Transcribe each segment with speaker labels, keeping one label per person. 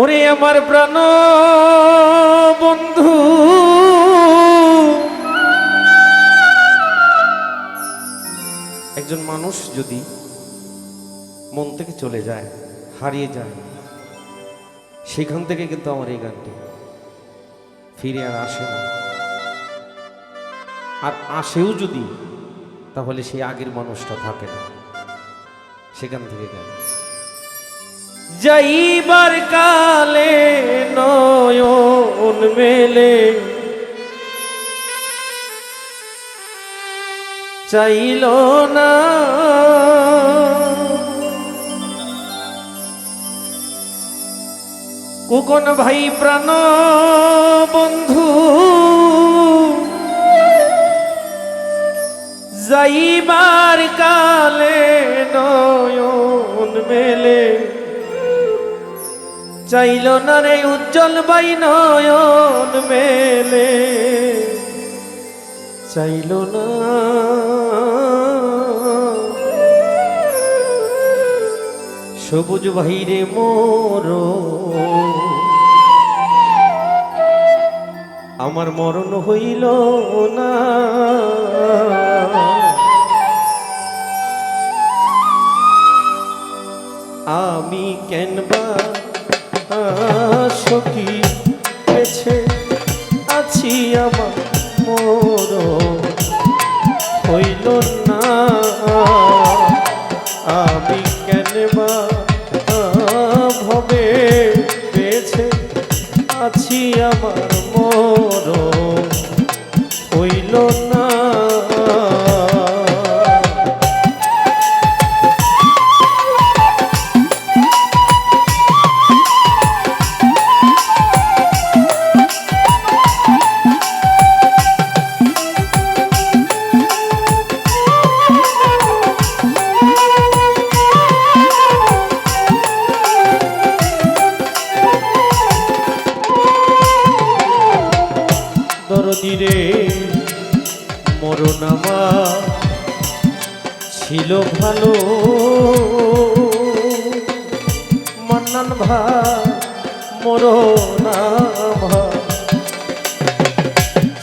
Speaker 1: ওরে আমার প্রাণ বন্ধু। একজন মানুষ যদি মন থেকে চলে যায়, হারিয়ে যায়, সেখান থেকে কিন্তু আমার এই গানটি ফিরে আর আসে না। আর আসেও যদি, তাহলে সেই আগের মানুষটা থাকে না, সেখান থেকে গান যাইবার কালে নয়ন মেলে। চাইল না। কুকন ভাই প্রাণ বন্ধু যাইবার কালে নয়ন মেলে। চাইল না রে উজ্জ্বল বাই নয়ন মেলে। চাইল না। সবুজ বাহিরে মোর। আমার মরণ হইল না। আছি আমার মোর ছিল ভালো। মান্নান ভাই মরণ আমার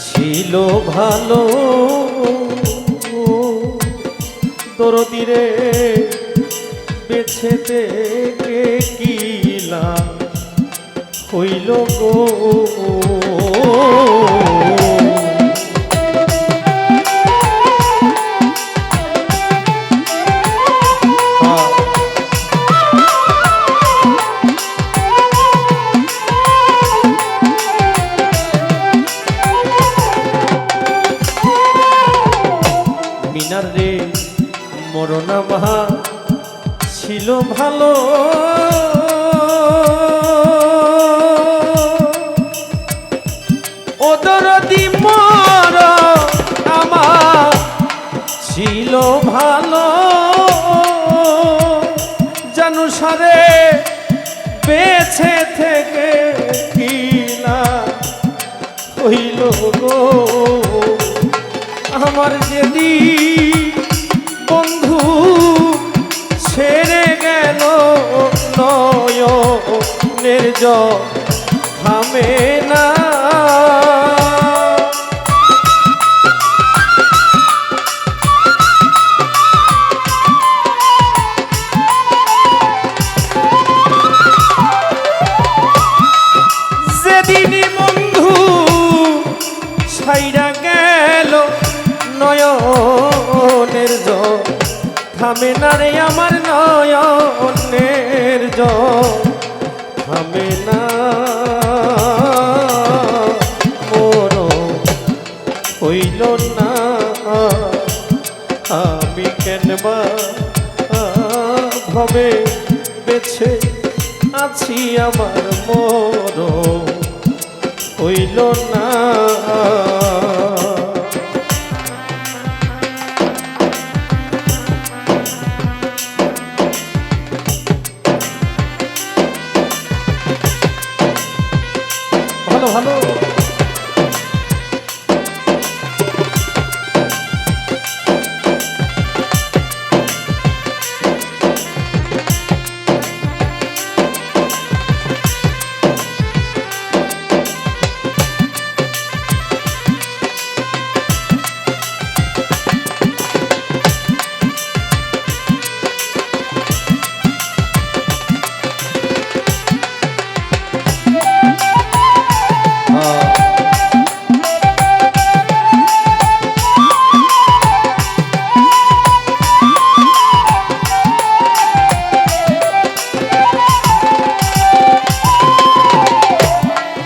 Speaker 1: ছিল ভালো। দরদিরে বেছে থেকে কিলা হইল গো? ছিল ভালো। ওদরদি মর আমার ছিল ভালো। জানু সারে বেছে থেকে কিনা হইল গো আমার যেদি জল থামে না। যেদিনই বন্ধু ছাইরা গেল নয়নের জল থামে না রে আমার নয়নের জল থামে না। মোর হইল না। আমি কেনবা? ভবে বেছে আছি আমার মোর হইল না। ভালো। ভালো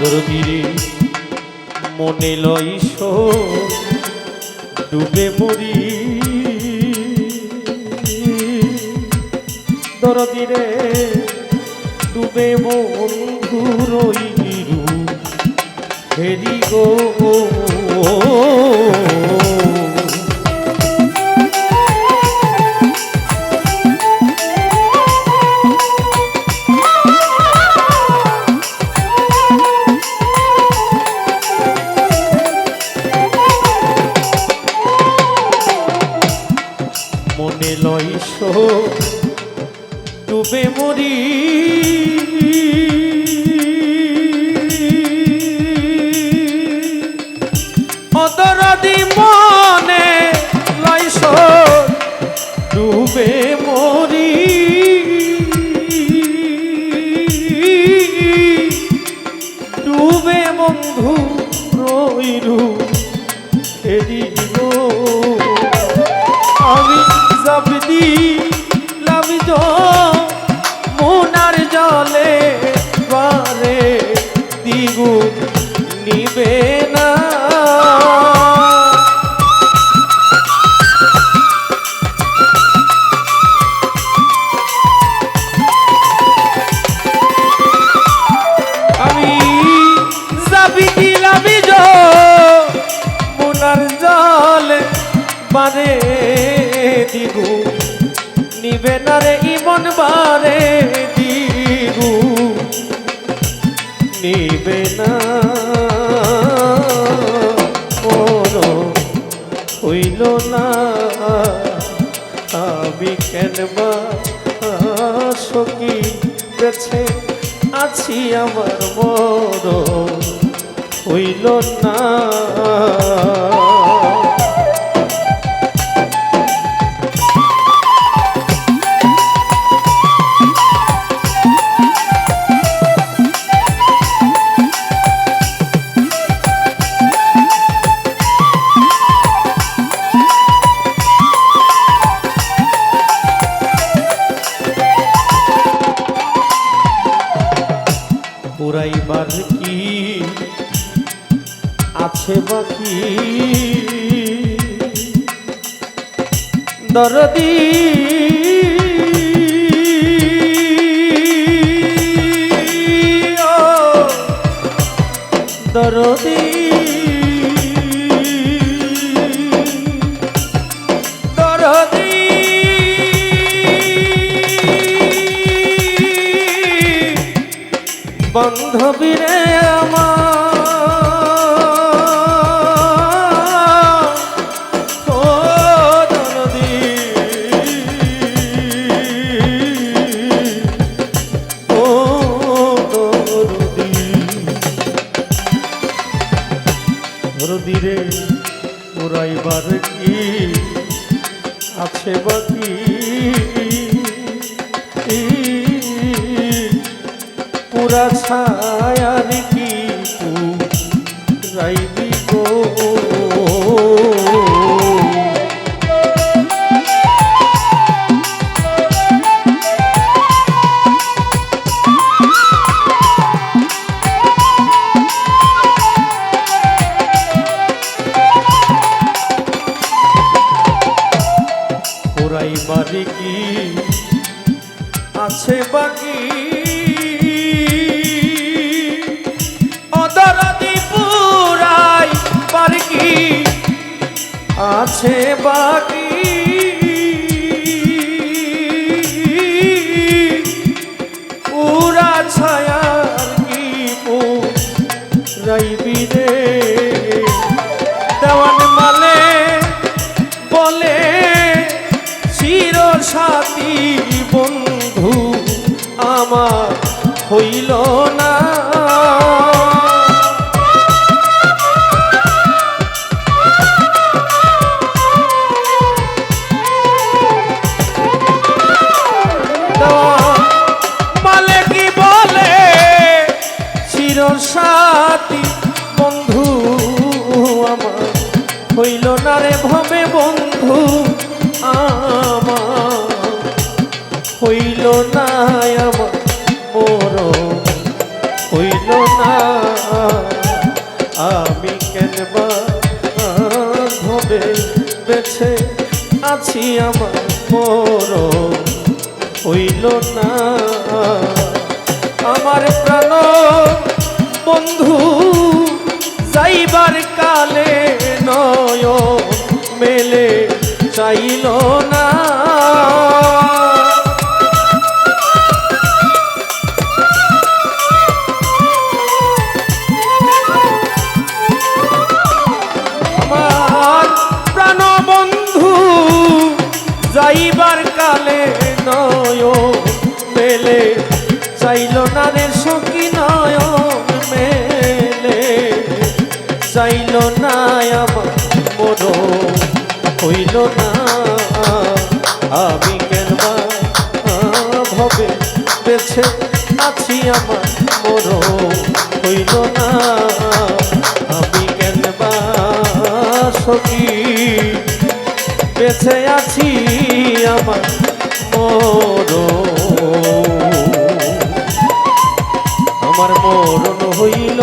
Speaker 1: দরদিরে মনে লইস ডুবে মরি দরদিরে ডুবে বন্ধু রইরু হেরি গো। কেন বা সখী বেছে আছি আমার মর হইল না। মাধবীরে মোরা ছায়ার কি রাইবি আছে বাকি আর কি আছে বাকি? হইল না আমার মোর হইল না আমি কেনবা ধরে বেছে আছি আমার মোর হইল না আমার প্রাণ বন্ধু, যাইবার চাইল না রে সখী নয় মেলে। চাইল না আমার মর হইল না। আমি কেন ভবে বেছে আছি আমার মর হইল না। আমি কেন সখী বেছে আছি আমার মর আমার মরণ হইল।